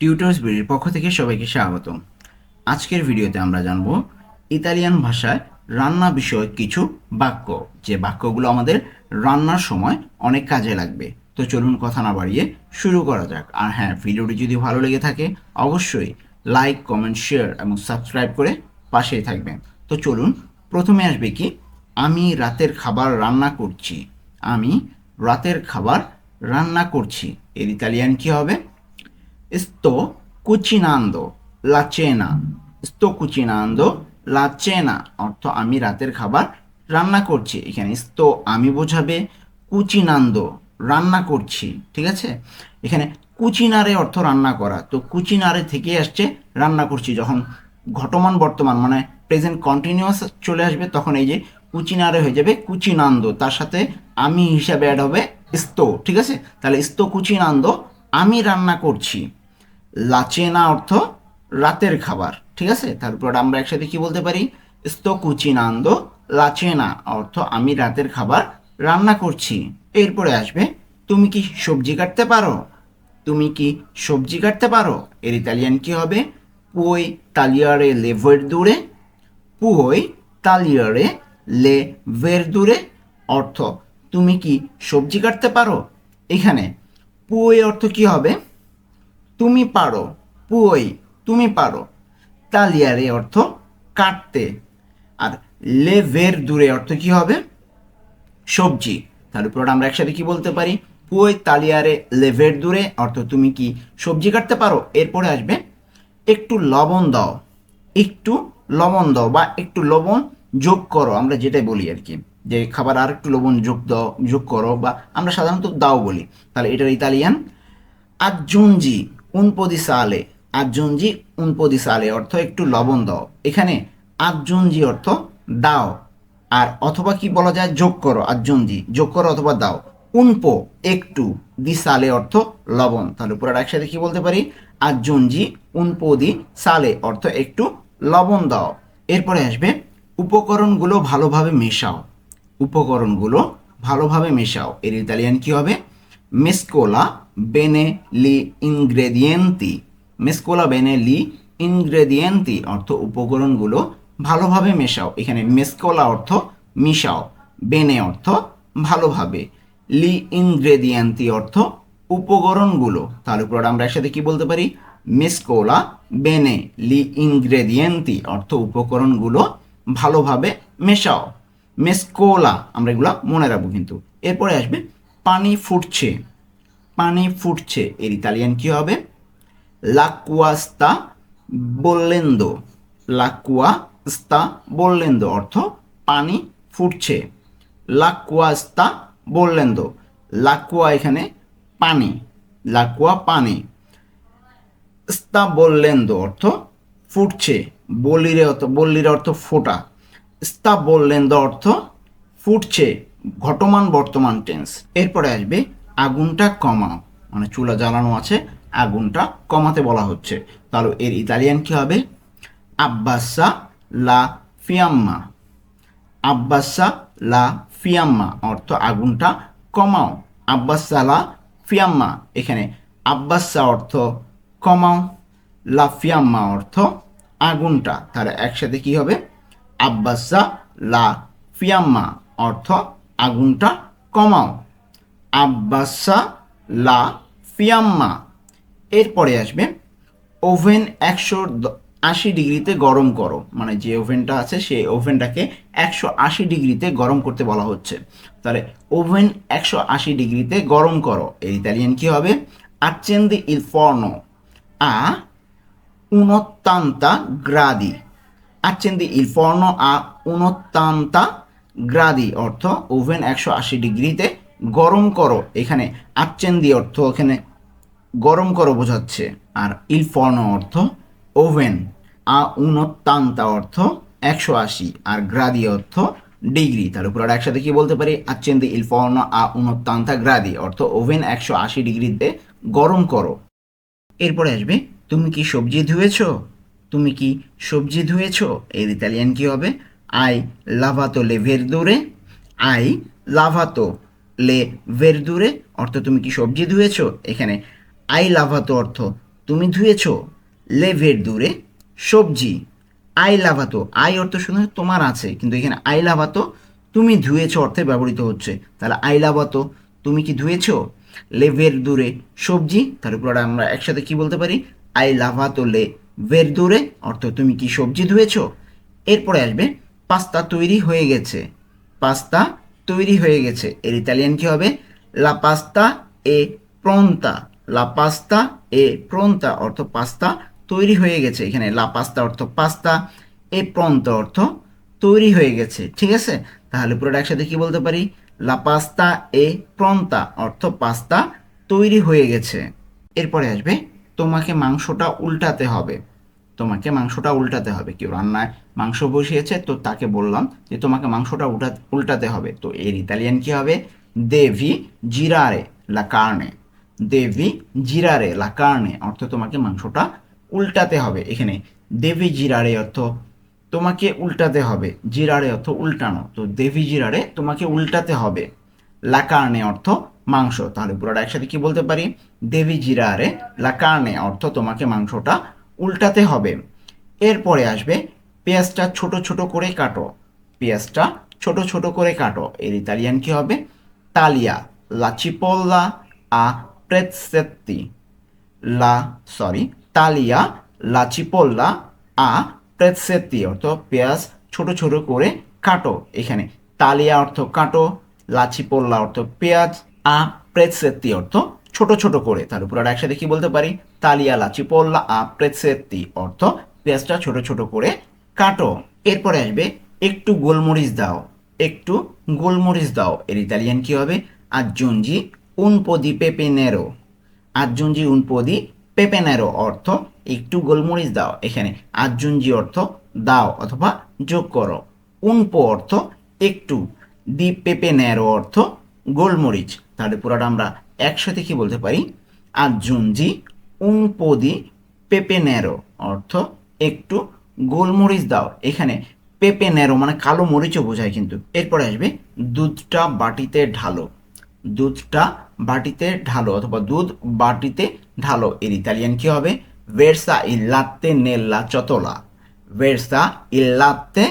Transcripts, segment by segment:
Tutors বিডির পক্ষ থেকে সবাইকে স্বাগতম। আজকের ভিডিওতে আমরা জানব ইতালিয়ান ভাষায় রান্না বিষয়ক কিছু বাক্য, যে বাক্যগুলো আমাদের রান্নার সময় অনেক কাজে লাগবে। তো চলুন কথা না বাড়িয়ে শুরু করা যাক। আর হ্যাঁ ভিডিওটি যদি ভালো লেগে থাকে, অবশ্যই লাইক, কমেন্ট, শেয়ার এবং সাবস্ক্রাইব করে পাশেই থাকবেন। তো চলুন, প্রথমে আসবে কি, আমি রাতের খাবার রান্না করছি। আমি রাতের খাবার রান্না করছি। এর ইতালিয়ান কী হবে? Sto cucinando la cena. Sto cucinando la cena. অর্থ আমি রাতের খাবার রান্না করছি। এখানে sto আমি বোঝাবে কুচিনান্দো রান্না করছি। ঠিক আছে? এখানে কুচিনারে অর্থ রান্না করা। তো কুচিনারে থেকে আসছে রান্না করছি। যখন ঘটমান বর্তমান মানে প্রেজেন্ট কন্টিনিউয়াস চলে আসবে, তখন এই যে কুচিনারে হয়ে যাবে কুচিনান্দো তার সাথে আমি হিসাবে অ্যাড হবে स्तो ঠিক আছে? তাহলে sto কুচিনান্দো আমি রান্না করছি। লাচেনা অর্থ রাতের খাবার, ঠিক আছে? তারপর আমরা একসাথে কি বলতে পারি? cucinando la অর্থ আমি রাতের খাবার রান্না করছি। এরপরে আসবে, তুমি কি সবজি কাটতে পারো? তুমি কি সবজি কাটতে পারো? এর ইতালিয়ান কি হবে? পুই তালিয়ারে লে দূরে পুই তালিয়ারে লে দূরে অর্থ তুমি কি সবজি কাটতে পারো? এখানে পুই অর্থ কি হবে? তুমি পারো পুই তুমি পারো। তালিয়ারে অর্থ কাটতে। আর লেভের দূরে অর্থ কি হবে? সবজি। তার উপর আমরা একসাথে কি বলতে পারি? পুই তালিয়ারে, লেভের দূরে অর্থ তুমি কি সবজি কাটতে পারো? এরপরে আসবে, একটু লবণ দাও। একটু লবণ দাও বা একটু লবণ যোগ করো। আমরা যেটাই বলি আর কি, যে খাবার আর একটু লবণ যোগ দাও, যোগ করো বা আমরা সাধারণত দাও বলি। তাহলে এটার ইতালিয়ান আজ্জুঞ্জি উনপদি সালে আজ্জুঞ্জি উনপদি সালে অর্থ একটু লবণ দাও। এখানে আজ্জুঞ্জি অর্থ দাও, আর অথবা কি বলা যায়? যোগ করো আজ্জুঞ্জি যোগ করো অথবা দাও। উনপো একটু, দি সালে অর্থ লবণ। তাহলে পুরো একসাথে কি বলতে পারি? আজ্জুঞ্জি উনপদি সালে অর্থ একটু লবণ দাও। এরপরে আসবে, উপকরণগুলো ভালোভাবে মেশাও। উপকরণগুলো ভালোভাবে মেশাও। এর ইতালিয়ান কি হবে? মেসকোলা বেনে লি ইনগ্রেডিয়েন্তি মেসকোলা বেনে লি ইনগ্রেডিয়েন্তি অর্থ উপকরণগুলো ভালোভাবে মেশাও। এখানে মেসকোলা অর্থ মিশাও বেনে অর্থ ভালোভাবে। লি ইনগ্রেডিয়েন্তি অর্থ উপকরণগুলো। তার উপর আমরা একসাথে কি বলতে পারি? মেসকোলা বেনে লি ইনগ্রেডিয়েন্তি অর্থ উপকরণগুলো ভালোভাবে মেশাও। মেসকোলা আমরা এগুলো মনে রাখব কিন্তু। এরপরে আসবে, পানি ফুটছে। পানি ফুটছে। এর ইতালিয়ান কি হবে? লাকুয়াস্তা বললেন্দো লাকুয়া স্তা বললেন্দো অর্থ পানি ফুটছে। লাকুয়াস্তা বললেন্দো লাকুয়া এখানে পানি। লাকুয়া পানি। স্তা বললেন্দো অর্থ ফুটছে। বলিরে অর্থ বল্লিরে অর্থ ফোটা। স্তা বললেন্দো অর্থ ফুটছে। ঘটমান বর্তমান টেন্স এরপরে আসবে আগুনটা কমাও। মানে চুলা জ্বালানো আছে, আগুনটা কমাতে বলা হচ্ছে। তাহলে এর ইতালিয়ান কি হবে? আব্বাসা লা ফিয়াম্মা। আব্বাসা লা ফিয়াম্মা, অর্থ আগুনটা কমাও। আব্বাসা লা ফিয়াম্মা, এখানে আব্বাসা অর্থ কমাও, লা ফিয়াম্মা অর্থ আগুনটা। তাহলে একসাথে কি হবে? আব্বাসা লা ফিয়াম্মা, অর্থ আগুনটা কমাও। আব্বাসা লা ফিয়াম্মা। এরপরে আসবে, ওভেন একশো আশি ডিগ্রিতে গরম করো। মানে যে ওভেনটা আছে, সেই ওভেনটাকে একশো আশি ডিগ্রিতে গরম করতে বলা হচ্ছে। তাহলে ওভেন একশো আশি ডিগ্রিতে গরম করো। এই ইতালিয়ান কি হবে? Accende il forno a 180 gradi accende il forno a 180 গ্রাদি অর্থ ওভেন একশো আশি ডিগ্রিতে গরম করো, এখানে আচ্চেন্দি অর্থ এখানে গরম করো বোঝাচ্ছে, আর ইল ফর্ন অর্থ ওভেন, আ উনত্তান্তা অর্থ একশো আশি, আর গ্রাদি অর্থ ডিগ্রি, তার উপর আর একসাথে কি বলতে পারি? ইল ফর্ন আ উনত্তান্তা গ্রাদি, অর্থ ওভেন একশো আশি ডিগ্রিতে গরম করো। এরপরে আসবে, তুমি কি সবজি ধুয়েছো? তুমি কি সবজি ধুয়েছো? এর ইতালিয়ান কি হবে? আই লাভাতো লেভের ভেরদুরে আই লাভাতো লে ভেরদুরে অর্থ তুমি কি সবজি ধুয়েছ? এখানে আই লাভাতো অর্থ তুমি ধুয়েছো। লেভের দূরে সবজি। আই লাভাতো আই অর্থ শুধু তোমার আছে, কিন্তু এখানে আই লাভাতো তুমি ধুয়েছ অর্থে ব্যবহৃত হচ্ছে। তাহলে আই লাভাতো তুমি কি ধুয়েছো? লেভের দূরে সবজি, তার উপর আমরা একসাথে কি বলতে পারি? আই লাভাতো লে ভের দূরে অর্থ তুমি কি সবজি ধুয়েছো? এরপরে আসবে, পাস্তা তৈরি হয়ে গেছে। পাস্তা তৈরি হয়ে গেছে। এর ইতালিয়ান কি হবে? লা পাস্তা এ প্রন্তা লা পাস্তা এ প্রন্তা অর্থ পাস্তা তৈরি হয়ে গেছে। এখানে লা পাস্তা অর্থ পাস্তা এ প্রন্ত অর্থ তৈরি হয়ে গেছে। ঠিক আছে? তাহলে পুরোটা একসাথে কি বলতে পারি? লা পাস্তা এ প্রন্তা অর্থ পাস্তা তৈরি হয়ে গেছে। এরপরে আসবে, তোমাকে মাংসটা উল্টাতে হবে। তোমাকে মাংসটা উল্টাতে হবে। কেউ রান্নায় মাংস বসিয়েছে, তো তাকে বললাম যে তোমাকে মাংসটা উল্টা, উল্টাতে হবে। তো এর ইতালিয়ান কী হবে? দেভি জিরারে লা কার্নে। দেভি জিরারে লা কার্নে অর্থ তোমাকে মাংসটা উল্টাতে হবে। এখানে দেভি জিরারে অর্থ তোমাকে উল্টাতে হবে। জিরারে অর্থ উল্টানো। তো দেবী জিরারে তোমাকে উল্টাতে হবে। লা কার্নে অর্থ মাংস। তাহলে পুরোটা একসাথে কি বলতে পারি? দেবী জিরারে লা কার্নে অর্থ তোমাকে মাংসটা উল্টাতে হবে। এরপরে আসবে, পেঁয়াজটা ছোট ছোট করে কাটো। পেঁয়াজটা ছোট ছোট করে কাটো। এর ইতালিয়ান কি হবে? তালিয়া লা চিপোল্লা আ প্রেতসেত্তি লা সরি তালিয়া লা চিপোল্লা আ প্রেতসেত্তি অর্থ পেঁয়াজ ছোট ছোট করে কাটো এখানে। তালিয়া অর্থ কাটো লাচিপোল্লা অর্থ পেঁয়াজ, আ প্রেতসেত্তি অর্থ ছোট ছোট করে। তার উপর আর একসাথে কি বলতে পারি। তালিয়া লাচিপোল্লা আ প্রেতসেত্তি অর্থ, পেঁয়াজটা ছোট ছোট করে কাটো। এরপরে আসবে, একটু গোলমরিচ দাও। একটু গোলমরিচ দাও। এর ইতালিয়ান কি হবে? আজ্জুঞ্জি উন পদি পেপে নেরো আজ্জুঞ্জি উন পদি পেপে নেরো অর্থ, একটু গোলমরিচ দাও। এখানে আজ্জুঞ্জি অর্থ দাও অথবা যোগ করো। উনপো অর্থ, একটু দি পেপে নেরো। অর্থ, গোলমরিচ। তাহলে পুরোটা আমরা একসাথে কি বলতে পারি? আজ্জুঞ্জি উন পদি পেপে নেরো অর্থ একটু গোলমরিচ দাও। এখানে পেপে নেরো মানে কালো মরিচও বোঝায় কিন্তু। এরপরে আসবে দুধটা বাটিতে ঢালো। দুধটা বাটিতে ঢালো অথবা দুধ বাটিতে ঢালো। এর ইতালিয়ান কি হবে? ভেরসা ইল্লাতে নেল্লা চতলা ভেরসা ইল্লাতে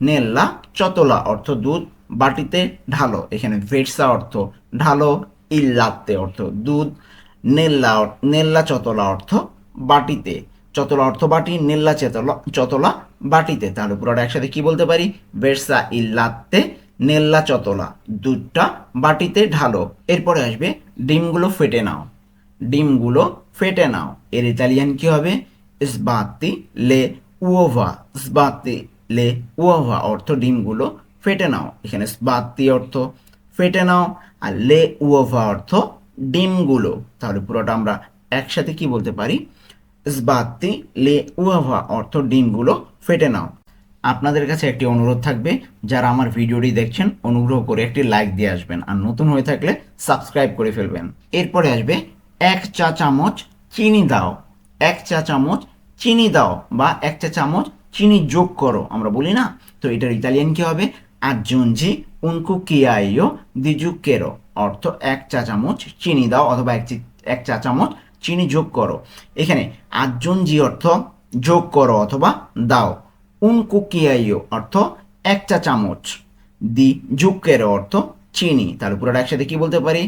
নেল্লা চতলা অর্থ দুধ বাটিতে ঢালো। এখানে ভেরসা অর্থ ঢালো ইল্লাতে অর্থ দুধ। নেল্লা নেল্লা চতলা অর্থ বাটিতে। চতলা অর্থ বাটি, নেল্লা চেতলা, চতলা বাটিতে। তাহলে পুরোটা একসাথে কি বলতে পারি? বেরসা ইল্লাতে নেল্লা চতলা দুধটা বাটিতে ঢালো। এরপরে আসবে ডিমগুলো ফেটে নাও। ডিমগুলো ফেটে নাও। এর ইতালিয়ান কি হবে? স্বাতি লে উওভা। স্বাতি লে উওভা অর্থ ডিমগুলো ফেটে নাও। এখানে স্বাতি অর্থ ফেটে নাও আর লে উওভা অর্থ ডিমগুলো, তাহলে পুরোটা আমরা একসাথে কি বলতে পারি? স্বাতি লে উওভা অর্থ ডিমগুলো ফেটে নাও। আপনাদের কাছে একটি অনুরোধ থাকবে, যারা আমার ভিডিওটি দেখছেন, অনুগ্রহ করে একটি লাইক দিয়ে আসবেন, আর নতুন হয়ে থাকলে সাবস্ক্রাইব করে ফেলবেন। এরপরে আসবে, এক চা চামচ চিনি দাও। এক চা চামচ চিনি দাও, বা এক চা চামচ চিনি যোগ করো। আমরা বলি না? তো এটার ইতালিয়ান কি হবে? আজঞ্জি উনকু কিয়াইও দিজু কেরো। অর্থ এক চা চামচ চিনি দাও অথবা এক এক চা চামচ চিনি যোগ করো। এখানে আজঞ্জি অর্থ যোগ করো অথবা দাও। উনকু কুকিয়াইও অর্থ এক চা চামচ। দি জুকের অর্থ চিনি। তাহলে পুরোটা একসাথে কি বলতে পারি?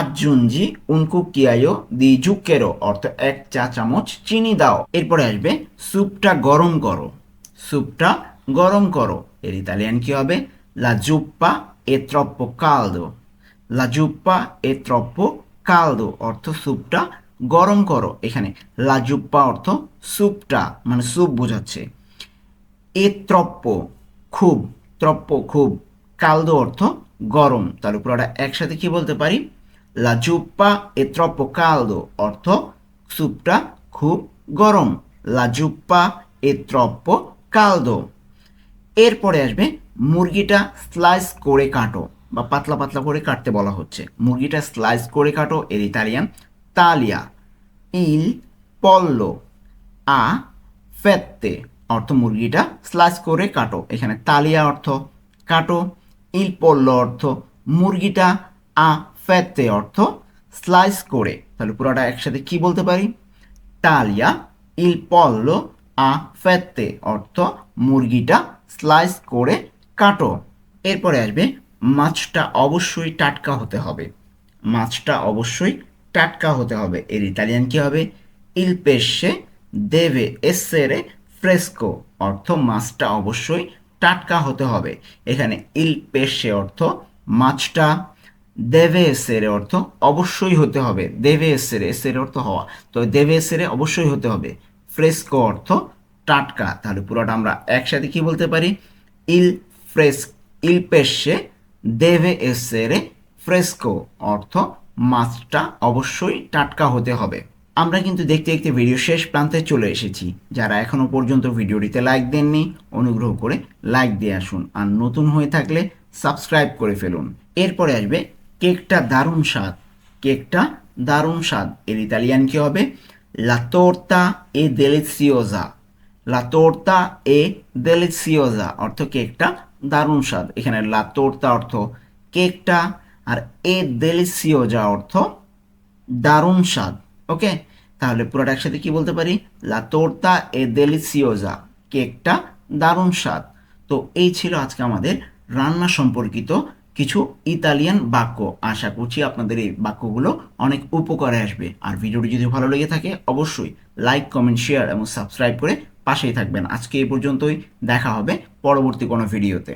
আজুঞ্জি উনকু কুকিয়াইও দি জুকেরো অর্থ এক চা চামচ চিনি দাও। এরপরে আসবে স্যুপটা গরম করো। স্যুপটা গরম করো। এর ইতালিয়ান কি হবে? লা জুপ্পা এ ট্রপ্পো কালদো লা জুপ্পা এ ট্রপ্পো কালদো অর্থ স্যুপটা গরম করো এখানে লা জুপ্পা অর্থ স্যুপটা মানে স্যুপ বোঝাচ্ছে এ ত্রপ্প খুব ত্রপ্প খুব কালদো অর্থ গরম তার উপর আমরা একসাথে কি বলতে পারি লা জুপ্পা এ ত্রপ্প কালদো অর্থ স্যুপটা খুব গরম লা জুপ্পা এ ত্রপ্প কালদো এরপরে আসবে মুরগিটা স্লাইস করে কাটো, বা পাতলা পাতলা করে কাটতে বলা হচ্ছে। মুরগিটা স্লাইস করে কাটো, এর ইতালিয়ান তালিয়া, ইল পল্লো, আ ফেত্তে, অর্থ মুরগিটা স্লাইস করে কাটো। এখানে তালিয়া অর্থ কাটো, ইল পল্লো অর্থ মুরগিটা, আ ফেত্তে অর্থ স্লাইস করে। তাহলে পুরোটা একসাথে কি বলতে পারি? তালিয়া, ইল পল্লো, আ ফেত্তে, অর্থ মুরগিটা স্লাইস করে কাটো। এরপরে আসবে, মাছটা অবশ্যই টাটকা হতে হবে। মাছটা অবশ্যই টাটকা হতে হবে। এর ইতালিয়ান কি হবে? ইল পেশে দেবে এসেরে ফ্রেস্কো অর্থ মাছটা অবশ্যই টাটকা হতে হবে। এখানে ইল পেশে অর্থ মাছটা দেবে এসেরে অর্থ অবশ্যই হতে হবে। দেবে এসেরে এসেরে অর্থ হওয়া। তো দেবে এসেরে অবশ্যই হতে হবে। ফ্রেস্কো অর্থ টাটকা। তাহলে পুরোটা আমরা একসাথে কি বলতে পারি? ইল ফ্রেস ইল পেশে দেবে এসেরে ফ্রেস্কো অর্থ মাছটা অবশ্যই টাটকা হতে হবে। আমরা কিন্তু দেখতে দেখতে ভিডিও শেষ প্রান্তে চলে এসেছি। যারা এখনও পর্যন্ত ভিডিওটিতে লাইক দেননি, অনুগ্রহ করে লাইক দিয়ে আসুন। আর নতুন হয়ে থাকলে সাবস্ক্রাইব করে ফেলুন। এরপরে আসবে কেকটা দারুণ স্বাদ। কেকটা দারুণ স্বাদ। এর ইতালিয়ান কি হবে? লাতোর্তা এ e deliziosa লা torta e deliziosa অর্থ কেকটা দারুণ স্বাদ। এখানে লা torta অর্থ কেকটা আর এ দেলিসিওজা অর্থ দারুণ স্বাদ। ওকে? তাহলে পুরোটা একসাথে কি বলতে পারি? লা তোর্তা এ দেলিসিওজা কেকটা দারুণ স্বাদ। তো এই ছিল আজকে আমাদের রান্না সম্পর্কিত কিছু ইতালিয়ান বাক্য। আশা করছি আপনাদের এই বাক্যগুলো অনেক উপকারে আসবে। আর ভিডিওটি যদি ভালো লেগে থাকে, অবশ্যই লাইক, কমেন্ট, শেয়ার এবং সাবস্ক্রাইব করে পাশেই থাকবেন। আজকে এই পর্যন্তই দেখা হবে পরবর্তী কোনো ভিডিওতে।